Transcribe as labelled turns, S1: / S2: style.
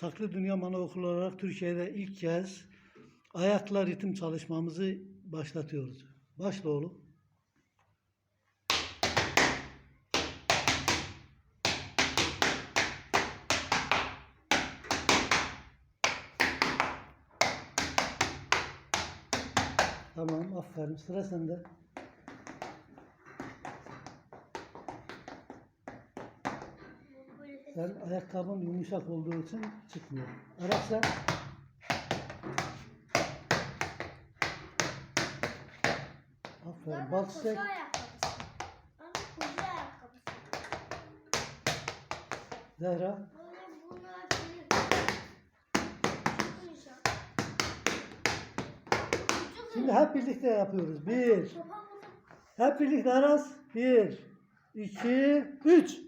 S1: Saklı Dünya Manaokulu olarak Türkiye'de ilk kez ayakla ritim çalışmamızı başlatıyoruz. Başla oğlum. Tamam, aferin. Sıra sende. Sen ayakkabın yumuşak olduğu için çıkmıyor. Sen. Aferin.
S2: Koşu ayakkabısı.
S1: Zehra. Şimdi hep birlikte yapıyoruz. Bir. Hep birlikte Aras. Bir. iki, üç.